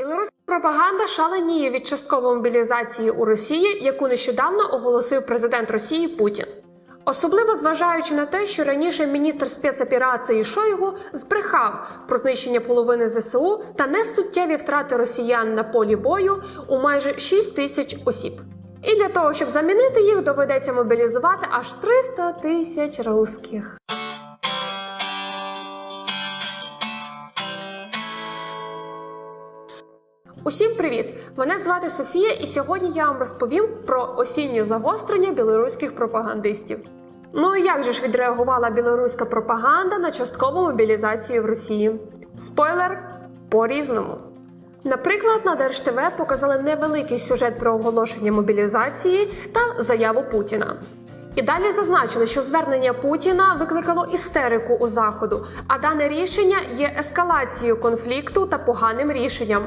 Білоруська пропаганда шаленіє від часткової мобілізації у Росії, яку нещодавно оголосив президент Росії Путін. Особливо зважаючи на те, що раніше міністр спецоперації Шойгу збрехав про знищення половини ЗСУ та несуттєві втрати росіян на полі бою у майже 6 тисяч осіб. І для того, щоб замінити їх, доведеться мобілізувати аж 300 тисяч русських. Усім привіт! Мене звати Софія, і сьогодні я вам розповім про осіннє загострення білоруських пропагандистів. Ну і як же ж відреагувала білоруська пропаганда на часткову мобілізацію в Росії? Спойлер по-різному. Наприклад, на Держ-ТВ показали невеликий сюжет про оголошення мобілізації та заяву Путіна. І далі зазначили, що звернення Путіна викликало істерику у заходу, а дане рішення є ескалацією конфлікту та поганим рішенням.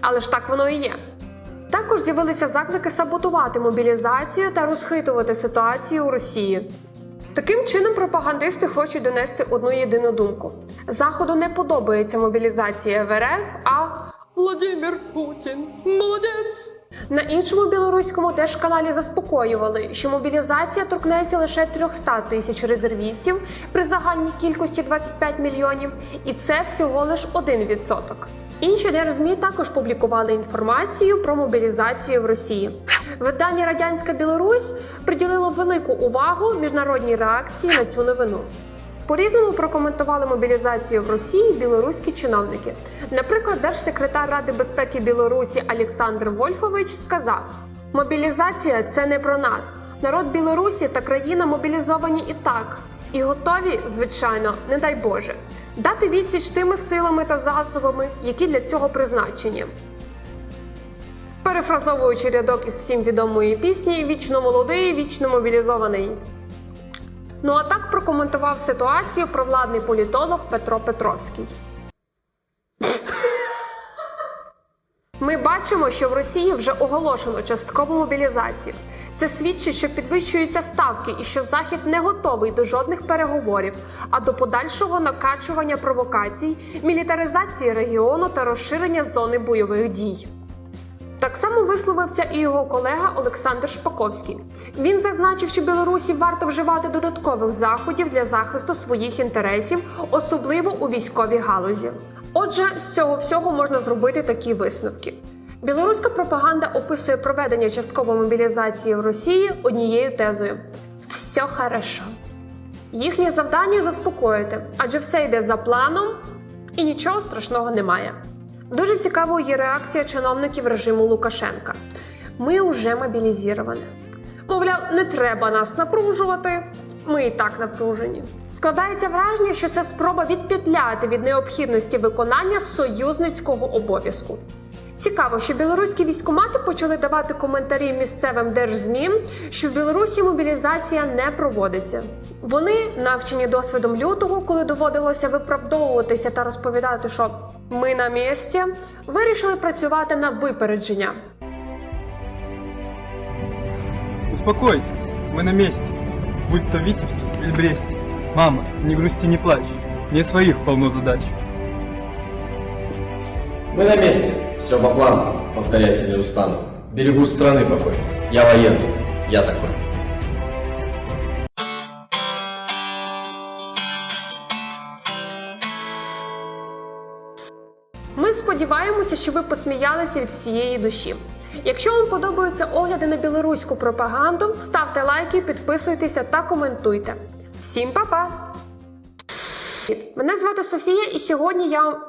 Але ж так воно і є. Також з'явилися заклики саботувати мобілізацію та розхитувати ситуацію у Росії. Таким чином пропагандисти хочуть донести одну єдину думку: Заходу не подобається мобілізація в РФ, а Владимир Путін молодець. На іншому білоруському теж каналі заспокоювали, що мобілізація торкнеться лише 300 тисяч резервістів при загальній кількості 25 мільйонів, і це всього лиш 1%. Інші ДРЗМІ також публікували інформацію про мобілізацію в Росії. Видання Радянська Білорусь приділило велику увагу міжнародній реакції на цю новину. По-різному прокоментували мобілізацію в Росії білоруські чиновники. Наприклад, держсекретар Ради безпеки Білорусі Олександр Вольфович сказав: мобілізація це не про нас. Народ Білорусі та країна мобілізовані і так, і готові, звичайно, не дай Боже, дати відсіч тими силами та засобами, які для цього призначені. Перефразовуючи рядок із всім відомої пісні Вічно молодий, вічно мобілізований. Ну а так прокоментував ситуацію провладний політолог Петро Петровський. Ми бачимо, що в Росії вже оголошено часткову мобілізацію. Це свідчить, що підвищуються ставки і що Захід не готовий до жодних переговорів, а до подальшого накачування провокацій, мілітаризації регіону та розширення зони бойових дій. Так само висловився і його колега Олександр Шпаковський. Він зазначив, що Білорусі варто вживати додаткових заходів для захисту своїх інтересів, особливо у військовій галузі. Отже, з цього всього можна зробити такі висновки. Білоруська пропаганда описує проведення часткової мобілізації в Росії однією тезою: все хорошо. Їхнє завдання заспокоїти, адже все йде за планом і нічого страшного немає. Дуже цікавою є реакція чиновників режиму Лукашенка. Ми вже мобілізовані. Мовляв, не треба нас напружувати. Ми і так напружені. Складається враження, що це спроба відпетляти від необхідності виконання союзницького обов'язку. Цікаво, що білоруські військомати почали давати коментарі місцевим держзмі, що в Білорусі мобілізація не проводиться. Вони, навчені досвідом лютого, коли доводилося виправдовуватися та розповідати, що ми на місці, вирішили працювати на випередження. Успокойтесь, мы на месте. Будь то в Витебске или Бресте. Мама, не грусти, не плачь. Мне своих полно задач. Мы на месте. Все по плану. Повторять не устану. Берегу страны покой. Я военный. Я такой. Ми сподіваємося, що ви посміялися від всієї душі. Якщо вам подобаються огляди на білоруську пропаганду, ставте лайки, підписуйтеся та коментуйте. Всім па-па! Мене звати Софія, і сьогодні я. вам-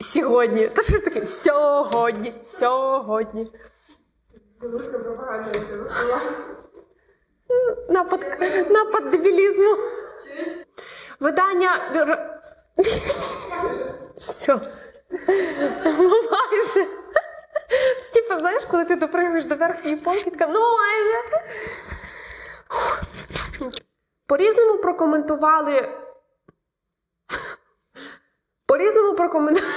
Сьогодні. Та що ж таке? Сьогодні. Сьогодні. Білоруська пропаганда Напад, напад дебілізму. Видання. Все. Майже. Це типу, знаєш, коли ти допригуєш до верхньої полки, така, ну майже. По-різному прокоментували. По-різному прокоментували.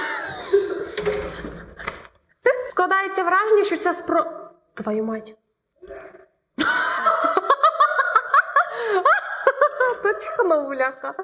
Складається враження, що це спро. Твою мать. Точно, бляха.